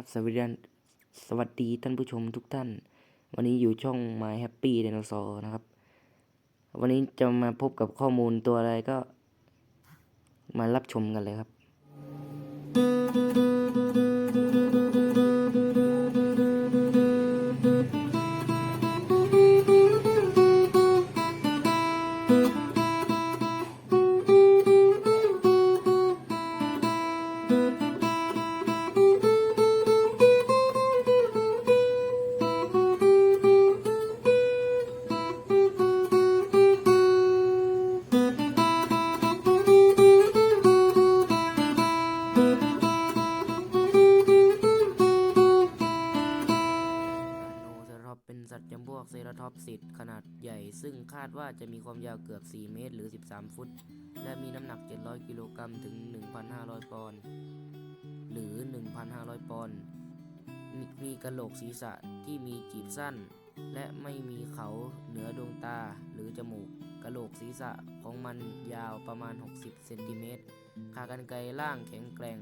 ครับสวัสดีท่านสวัสดีท่านผู้ชมทุกท่าน วันนี้อยู่ช่อง My Happy Dinosaur นะครับ วันนี้จะมาพบกับข้อมูลตัวอะไรก็ มารับชมกันเลยครับ เซราทอปเป็นสัตว์จำพวกเซราทอปสิตขนาดใหญ่ ซึ่งคาดว่าจะมีความยาวเกือบ 4 เมตรหรือ 13 ฟุต และมีน้ำหนัก 700 กิโลกรัมถึง 1,500 ปอนด์หรือ 1,500 ปอนด์มีกระโหลกศีรษะที่มีจีบสั้น และไม่มีเขาเหนือดวงตาหรือจมูก กระโหลกศีรษะของมันยาวประมาณ 60 เซนติเมตร ขากรรไกรล่างแข็งแกร่ง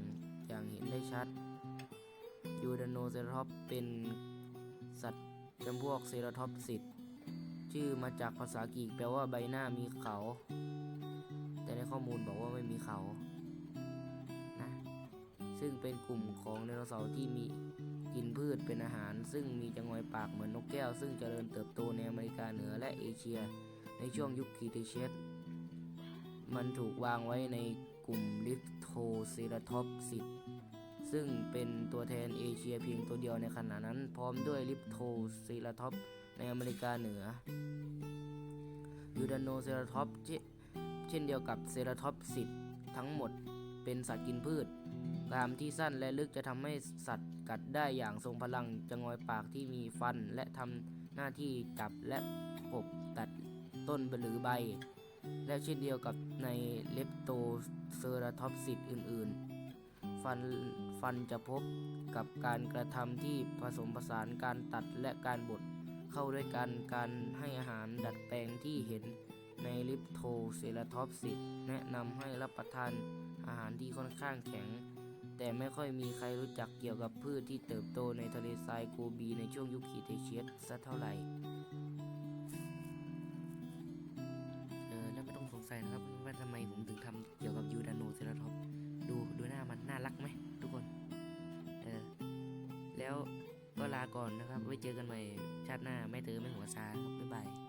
อย่างเห็นได้ชัด ยูดานโนเซรทอปเป็นสัตว์จำพวกเซราทอปสิตชื่อมาจากภาษากรีกแปลว่าใบหน้ามีเขา แต่ในข้อมูลบอกว่าไม่มีเขา นะ ซึ่งเป็นกลุ่มของไดโนเสาร์ที่มี พืชเป็นอาหาร ซึ่งมีจงอยปากเหมือนนกแก้ว ซึ่งเจริญเติบโตในอเมริกาเหนือและเอเชีย ในช่วงยุคครีเทเชียสมันถูกวางไว้ในกลุ่มลิฟโทเซราทอปสิตซึ่งเป็นตัวแทนเอเชียเพียงตัวเดียวในขณะนั้น พร้อมด้วยลิปโทเซราทอปในอเมริกาเหนือยูดานโนเซราทอปเชเช่นเดียวกับเซราทอปสิตทั้งหมด เป็นสัตว์กินพืชกรามที่สั้นและลึกจะทำให้สัตว์กัดได้อย่างทรงพลังจะงอยปากที่มีฟันและทำหน้าที่จับและปบตัดต้นหรือใบ และเช่นเดียวกับในเลปโตเซอราทอปสิตอื่นๆ ฟันฟันจะพบกับการกระทำที่ผสมผสานการตัดและการบดเข้าด้วยกันการให้อาหารดัดแปลงที่เห็น ในลิปโทเซราทอปสิตแนะนำให้รับประทานอาหารที่ค่อนข้างแข็ง แต่ไม่ค่อยมีใครรู้จักเกี่ยวกับพืชที่เติบโตในทะเลทรายโกบีในช่วงยุคคีเทเชียสสักเท่าไหร่เออแล้วไม่ต้องสงสัยนะครับว่าทำไมผมถึงทำเกี่ยวกับยูดานโนเซราทอปดูดูหน้ามันน่ารักไหมทุกคนเออแล้วก็ลาก่อนนะครับ ไว้เจอกันใหม่ชาติหน้าไม่เจอไม่หัวซาครับบ๊ายบาย